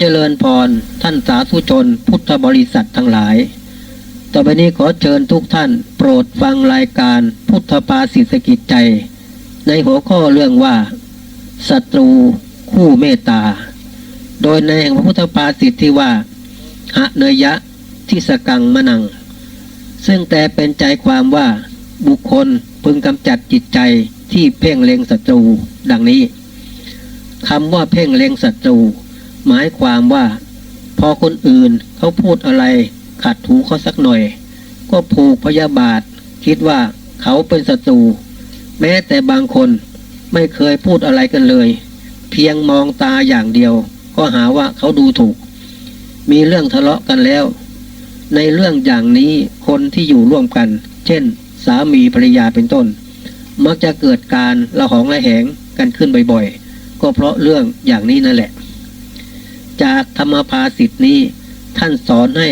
เจริญพรท่านสาธุชนพุทธบริษัททั้งหลาย ต่อไปนี้ขอเชิญทุกท่านโปรดฟังรายการพุทธภาสิสกิจใจ ในหัวข้อเรื่องว่าศัตรูคู่เมตตา โดยในแห่งพระพุทธภาษิตที่ว่าหะเนยะที่สกังมะนัง ซึ่งแต่เป็นใจความว่าบุคคลพึงกำจัดจิตใจที่เพ่งเล็งศัตรูดังนี้คำว่าเพ่งเล็งศัตรู หมายความว่า พอคนอื่นเขาพูดอะไรขัดหูเขาสักหน่อย ก็ผูกพยาบาท คิดว่าเขาเป็นศัตรูแม้แต่บางคนไม่เคยพูดอะไรกันเลย เพียงมองตาอย่างเดียว ก็หาว่าเขาดูถูก มีเรื่องทะเลาะกันแล้ว ในเรื่องอย่างนี้คนที่อยู่ร่วมกัน เช่น สามีภรรยาเป็นต้น มักจะเกิดการละหองละแหงกันขึ้นบ่อยๆ ก็เพราะเรื่องอย่างนี้นั่นแหละ จากธรรมภาสิทธินี้ ท่านสอนให้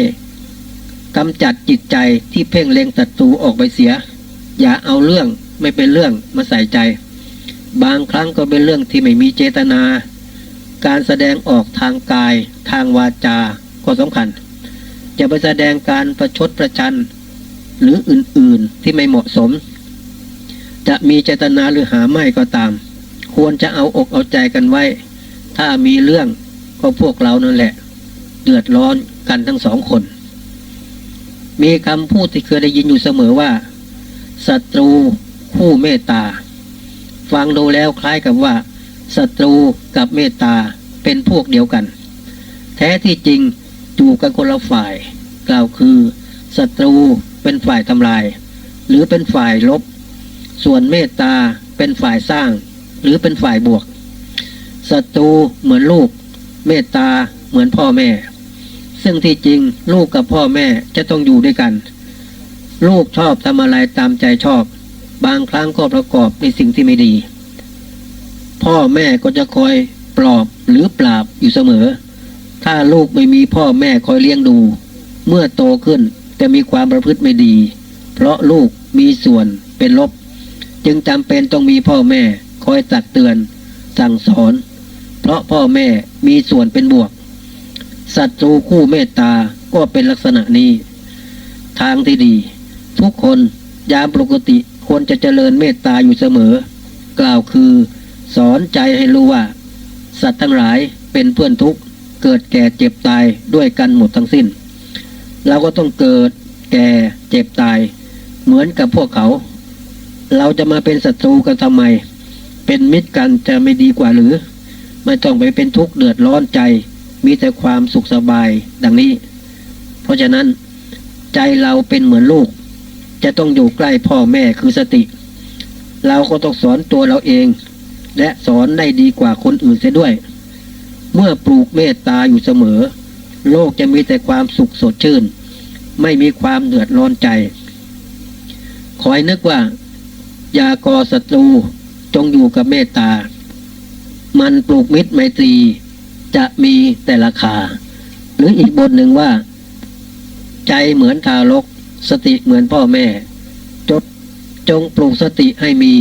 กำจัดจิตใจที่เพ่งเล็งศัตรูออกไปเสีย อย่าเอาเรื่องไม่เป็นเรื่องมาใส่ใจ บางครั้งก็เป็นเรื่องที่ไม่มีเจตนา การแสดงออกทางกาย ทางวาจาก็สำคัญจะไปแสดงการประชดประชัน หรืออื่นๆที่ไม่เหมาะสม จะมีเจตนาหรือหาไม่ก็ตาม ควรจะเอาอกเอาใจกันไว้ ถ้ามีเรื่อง ก็พวกเรานั่นแหละ เดือดร้อนกันทั้งสองคน มีคำพูดที่เคยได้ยินอยู่เสมอว่าศัตรูคู่เมตตา ฟังดูแล้วคล้ายกับว่าศัตรูกับเมตตาเป็นพวกเดียวกัน แท้ที่จริงอยู่กันคนละฝ่าย กล่าวคือศัตรูเป็นฝ่ายทำลาย หรือเป็นฝ่ายลบ ส่วนเมตตาเป็นฝ่ายสร้าง หรือเป็นฝ่ายบวกศัตรูเหมือนลูก เมตตาเหมือนพ่อแม่ ซึ่งที่จริงลูกกับพ่อแม่จะต้องอยู่ด้วยกัน ลูกชอบทำอะไรตามใจชอบ บางครั้งก็ประกอบในสิ่งที่ไม่ดี พ่อแม่ก็จะคอยปลอบหรือปราบอยู่เสมอ ถ้าลูกไม่มีพ่อแม่คอยเลี้ยงดู เมื่อโตขึ้นจะมีความประพฤติไม่ดี เพราะลูกมีส่วนเป็นลบ จึงจำเป็นต้องมีพ่อแม่คอยตักเตือน สั่งสอน เพราะพ่อแม่มีส่วนเป็นบวกศัตว์รูคู่เมตตาก็เป็นลักษณะนี้ ทางที่ดี ทุกคนยามปกติควรจะเจริญเมตตาอยู่เสมอ กล่าวคือ สอนใจให้รู้ว่า สัตว์ทั้งหลายเป็นเพื่อนทุกข์เกิดแก่เจ็บตายด้วยกันหมดทั้งสิ้น เราก็ต้องเกิดแก่เจ็บตาย เหมือนกับพวกเขา เราจะมาเป็นศัตรูกันทำไม เป็นมิตรกันจะไม่ดีกว่าหรือ ไม่ต้องไปเป็นทุกข์เดือดร้อนใจ มีแต่ความสุขสบายดังนี้ เพราะฉะนั้นใจเราเป็นเหมือนลูก จะต้องอยู่ใกล้พ่อแม่คือสติ เราก็ต้องสอนตัวเราเอง และสอนได้ดีกว่าคนอื่นเสียด้วย เมื่อปลูกเมตตาอยู่เสมอ โลกจะมีแต่ความสุขสดชื่น ไม่มีความเดือดร้อนใจ คอยนึกว่า ยาก่อศัตรูจงอยู่กับเมตตา มันปลูกมิตรไมตรี จะมีแต่ราคา หรืออีกบทหนึ่งว่า ใจเหมือนทารก สติเหมือนพ่อแม่ จดจงปลูกสติให้มี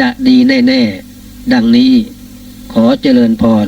จะดีแน่ ๆ ดังนี้ขอเจริญพร